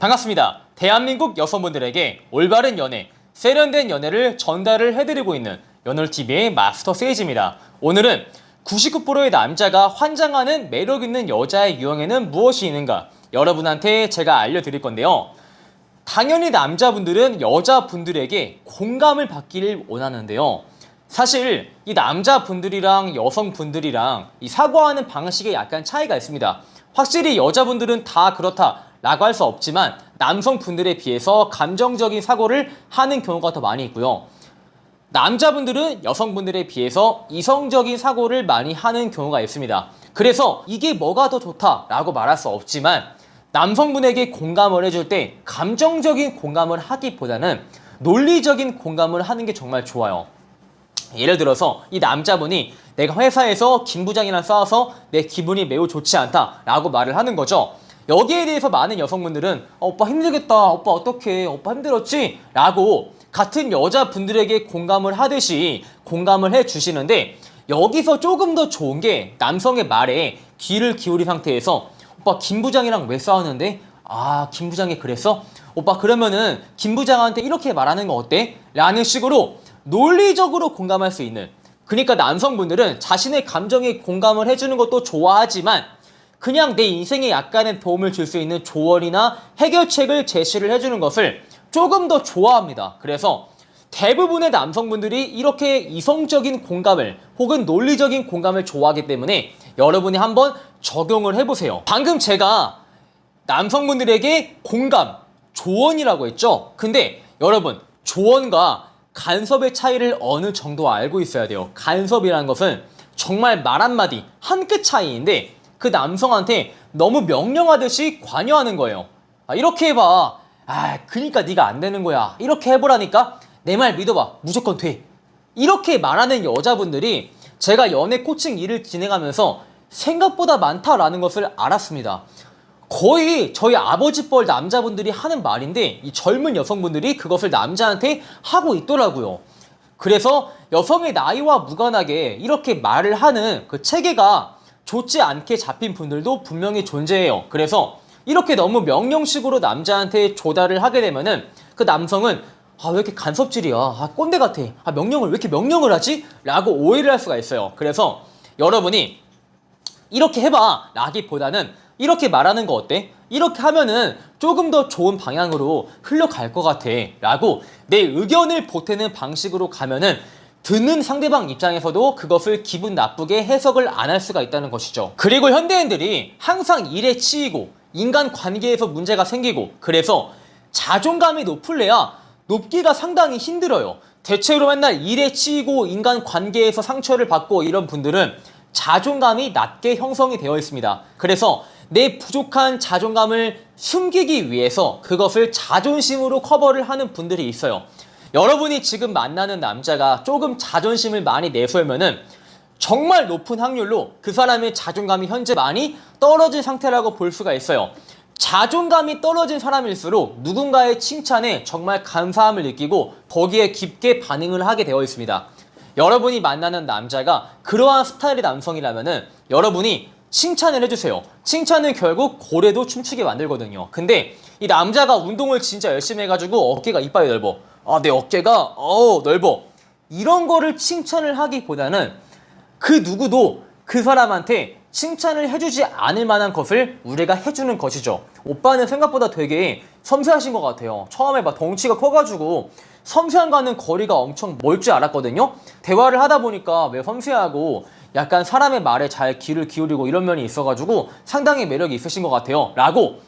반갑습니다. 대한민국 여성분들에게 올바른 연애, 세련된 연애를 전달을 해드리고 있는 연월TV의 마스터 세이지입니다. 오늘은 99%의 남자가 환장하는 매력 있는 여자의 유형에는 무엇이 있는가 여러분한테 제가 알려드릴 건데요. 당연히 남자분들은 여자분들에게 공감을 받기를 원하는데요. 사실 이 남자분들이랑 여성분들이랑 이 사고하는 방식에 약간 차이가 있습니다. 확실히 여자분들은 다 그렇다 라고 할 수 없지만 남성분들에 비해서 감정적인 사고를 하는 경우가 더 많이 있고요. 남자분들은 여성분들에 비해서 이성적인 사고를 많이 하는 경우가 있습니다. 그래서 이게 뭐가 더 좋다라고 말할 수 없지만 남성분에게 공감을 해줄 때 감정적인 공감을 하기보다는 논리적인 공감을 하는 게 정말 좋아요. 예를 들어서 이 남자분이 내가 회사에서 김 부장이랑 싸워서 내 기분이 매우 좋지 않다라고 말을 하는 거죠. 여기에 대해서 많은 여성분들은 어, 오빠 힘들겠다, 오빠 어떡해, 오빠 힘들었지? 라고 같은 여자분들에게 공감을 하듯이 공감을 해 주시는데 여기서 조금 더 좋은 게 남성의 말에 귀를 기울인 상태에서 오빠 김 부장이랑 왜 싸웠는데? 아, 김 부장이 그랬어? 오빠 그러면은 김 부장한테 이렇게 말하는 거 어때? 라는 식으로 논리적으로 공감할 수 있는 그러니까 남성분들은 자신의 감정에 공감을 해주는 것도 좋아하지만 그냥 내 인생에 약간의 도움을 줄 수 있는 조언이나 해결책을 제시를 해주는 것을 조금 더 좋아합니다. 그래서 대부분의 남성분들이 이렇게 이성적인 공감을 혹은 논리적인 공감을 좋아하기 때문에 여러분이 한번 적용을 해보세요. 방금 제가 남성분들에게 공감, 조언이라고 했죠? 근데 여러분, 조언과 간섭의 차이를 어느 정도 알고 있어야 돼요. 간섭이라는 것은 정말 말 한마디, 한 끗 차이인데 그 남성한테 너무 명령하듯이 관여하는 거예요. 아, 이렇게 해봐. 아, 그니까 네가 안 되는 거야. 이렇게 해보라니까 내 말 믿어봐. 무조건 돼. 이렇게 말하는 여자분들이 제가 연애 코칭 일을 진행하면서 생각보다 많다라는 것을 알았습니다. 거의 저희 아버지 뻘 남자분들이 하는 말인데 이 젊은 여성분들이 그것을 남자한테 하고 있더라고요. 그래서 여성의 나이와 무관하게 이렇게 말을 하는 그 체계가 좋지 않게 잡힌 분들도 분명히 존재해요. 그래서 이렇게 너무 명령식으로 남자한테 조달을 하게 되면은 그 남성은 아, 왜 이렇게 간섭질이야? 아, 꼰대 같아. 아, 명령을 왜 이렇게 명령을 하지? 라고 오해를 할 수가 있어요. 그래서 여러분이 이렇게 해봐 라기보다는 이렇게 말하는 거 어때? 이렇게 하면은 조금 더 좋은 방향으로 흘러갈 것 같아 라고 내 의견을 보태는 방식으로 가면은 듣는 상대방 입장에서도 그것을 기분 나쁘게 해석을 안 할 수가 있다는 것이죠. 그리고 현대인들이 항상 일에 치이고 인간 관계에서 문제가 생기고 그래서 자존감이 높을래야 높기가 상당히 힘들어요. 대체로 맨날 일에 치이고 인간 관계에서 상처를 받고 이런 분들은 자존감이 낮게 형성이 되어 있습니다. 그래서 내 부족한 자존감을 숨기기 위해서 그것을 자존심으로 커버를 하는 분들이 있어요. 여러분이 지금 만나는 남자가 조금 자존심을 많이 내세우면은 정말 높은 확률로 그 사람의 자존감이 현재 많이 떨어진 상태라고 볼 수가 있어요. 자존감이 떨어진 사람일수록 누군가의 칭찬에 정말 감사함을 느끼고 거기에 깊게 반응을 하게 되어 있습니다. 여러분이 만나는 남자가 그러한 스타일의 남성이라면은 여러분이 칭찬을 해주세요. 칭찬은 결국 고래도 춤추게 만들거든요. 근데 이 남자가 운동을 진짜 열심히 해가지고 어깨가 이빨이 넓어. 아, 내 어깨가 어 넓어. 이런 거를 칭찬을 하기보다는 그 누구도 그 사람한테 칭찬을 해주지 않을 만한 것을 우리가 해주는 것이죠. 오빠는 생각보다 되게 섬세하신 것 같아요. 처음에 막 덩치가 커가지고 섬세함과는 거리가 엄청 멀 줄 알았거든요. 대화를 하다 보니까 왜 섬세하고 약간 사람의 말에 잘 귀를 기울이고 이런 면이 있어가지고 상당히 매력이 있으신 것 같아요. 라고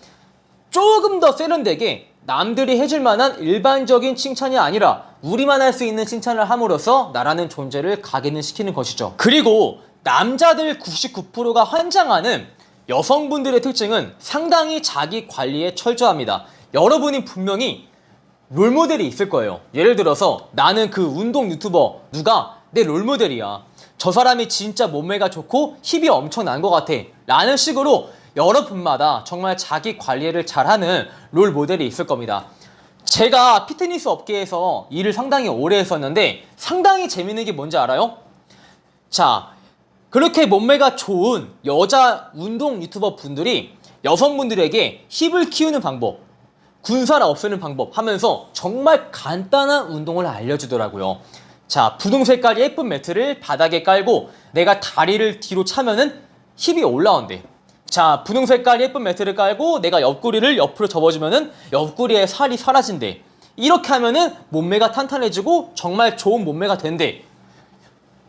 조금 더 세련되게 남들이 해줄 만한 일반적인 칭찬이 아니라 우리만 할 수 있는 칭찬을 함으로써 나라는 존재를 각인을 시키는 것이죠. 그리고 남자들 99%가 환장하는 여성분들의 특징은 상당히 자기 관리에 철저합니다. 여러분이 분명히 롤모델이 있을 거예요. 예를 들어서 나는 그 운동 유튜버 누가 내 롤모델이야. 저 사람이 진짜 몸매가 좋고 힙이 엄청난 것 같아. 라는 식으로 여러 분마다 정말 자기 관리를 잘하는 롤 모델이 있을 겁니다. 제가 피트니스 업계에서 일을 상당히 오래 했었는데 상당히 재밌는 게 뭔지 알아요? 자, 그렇게 몸매가 좋은 여자 운동 유튜버 분들이 여성분들에게 힙을 키우는 방법, 군살 없애는 방법 하면서 정말 간단한 운동을 알려주더라고요. 자, 분홍 색깔 예쁜 매트를 바닥에 깔고 내가 다리를 뒤로 차면은 힙이 올라온대. 자, 분홍 색 깔 예쁜 매트를 깔고 내가 옆구리를 옆으로 접어주면은 옆구리에 살이 사라진대. 이렇게 하면은 몸매가 탄탄해지고 정말 좋은 몸매가 된대.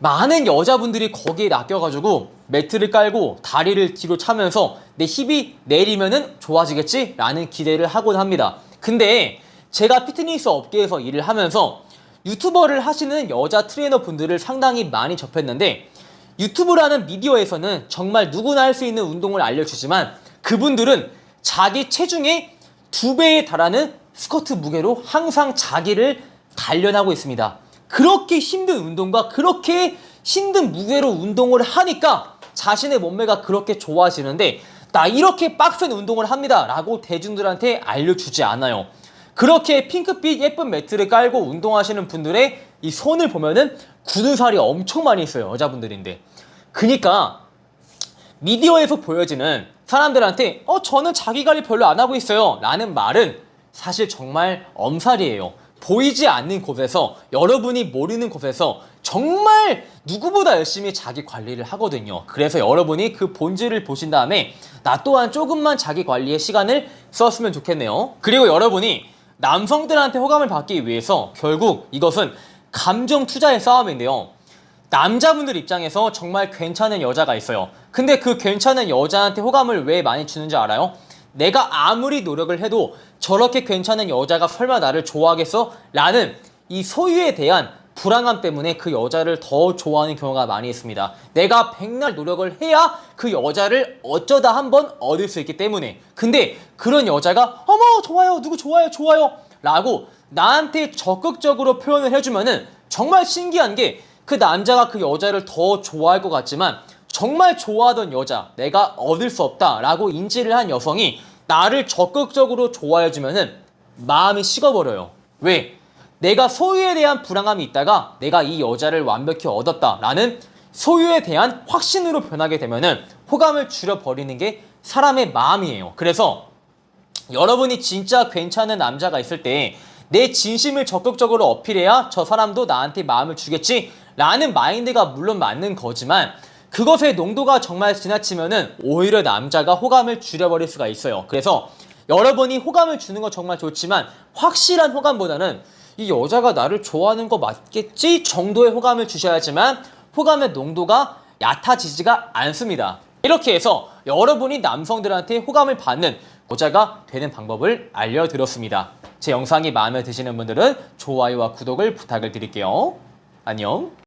많은 여자분들이 거기에 낚여가지고 매트를 깔고 다리를 뒤로 차면서 내 힙이 내리면은 좋아지겠지? 라는 기대를 하곤 합니다. 근데 제가 피트니스 업계에서 일을 하면서 유튜버를 하시는 여자 트레이너 분들을 상당히 많이 접했는데 유튜브라는 미디어에서는 정말 누구나 할 수 있는 운동을 알려주지만 그분들은 자기 체중의 두 배에 달하는 스쿼트 무게로 항상 자기를 단련하고 있습니다. 그렇게 힘든 운동과 그렇게 힘든 무게로 운동을 하니까 자신의 몸매가 그렇게 좋아지는데 나 이렇게 빡센 운동을 합니다 라고 대중들한테 알려주지 않아요. 그렇게 핑크빛 예쁜 매트를 깔고 운동하시는 분들의 이 손을 보면은 굳은 살이 엄청 많이 있어요. 여자분들인데. 그니까 미디어에서 보여지는 사람들한테 어 저는 자기 관리 별로 안 하고 있어요 라는 말은 사실 정말 엄살이에요 보이지 않는 곳에서 여러분이 모르는 곳에서 정말 누구보다 열심히 자기 관리를 하거든요 그래서 여러분이 그 본질을 보신 다음에 나 또한 조금만 자기 관리에 시간을 썼으면 좋겠네요 그리고 여러분이 남성들한테 호감을 받기 위해서 결국 이것은 감정 투자의 싸움인데요 남자분들 입장에서 정말 괜찮은 여자가 있어요. 근데 그 괜찮은 여자한테 호감을 왜 많이 주는지 알아요? 내가 아무리 노력을 해도 저렇게 괜찮은 여자가 설마 나를 좋아하겠어? 라는 이 소유에 대한 불안감 때문에 그 여자를 더 좋아하는 경우가 많이 있습니다. 내가 백날 노력을 해야 그 여자를 어쩌다 한번 얻을 수 있기 때문에. 근데 그런 여자가 어머 좋아요 누구 좋아요 좋아요 라고 나한테 적극적으로 표현을 해주면은 정말 신기한 게 그 남자가 그 여자를 더 좋아할 것 같지만 정말 좋아하던 여자, 내가 얻을 수 없다라고 인지를 한 여성이 나를 적극적으로 좋아해주면은 마음이 식어버려요. 왜? 내가 소유에 대한 불안감이 있다가 내가 이 여자를 완벽히 얻었다라는 소유에 대한 확신으로 변하게 되면은 호감을 줄여버리는 게 사람의 마음이에요. 그래서 여러분이 진짜 괜찮은 남자가 있을 때 내 진심을 적극적으로 어필해야 저 사람도 나한테 마음을 주겠지 라는 마인드가 물론 맞는 거지만 그것의 농도가 정말 지나치면은 오히려 남자가 호감을 줄여버릴 수가 있어요. 그래서 여러분이 호감을 주는 건 정말 좋지만 확실한 호감보다는 이 여자가 나를 좋아하는 거 맞겠지 정도의 호감을 주셔야지만 호감의 농도가 얕아지지가 않습니다. 이렇게 해서 여러분이 남성들한테 호감을 받는 여자가 되는 방법을 알려드렸습니다. 제 영상이 마음에 드시는 분들은 좋아요와 구독을 부탁을 드릴게요. 안녕.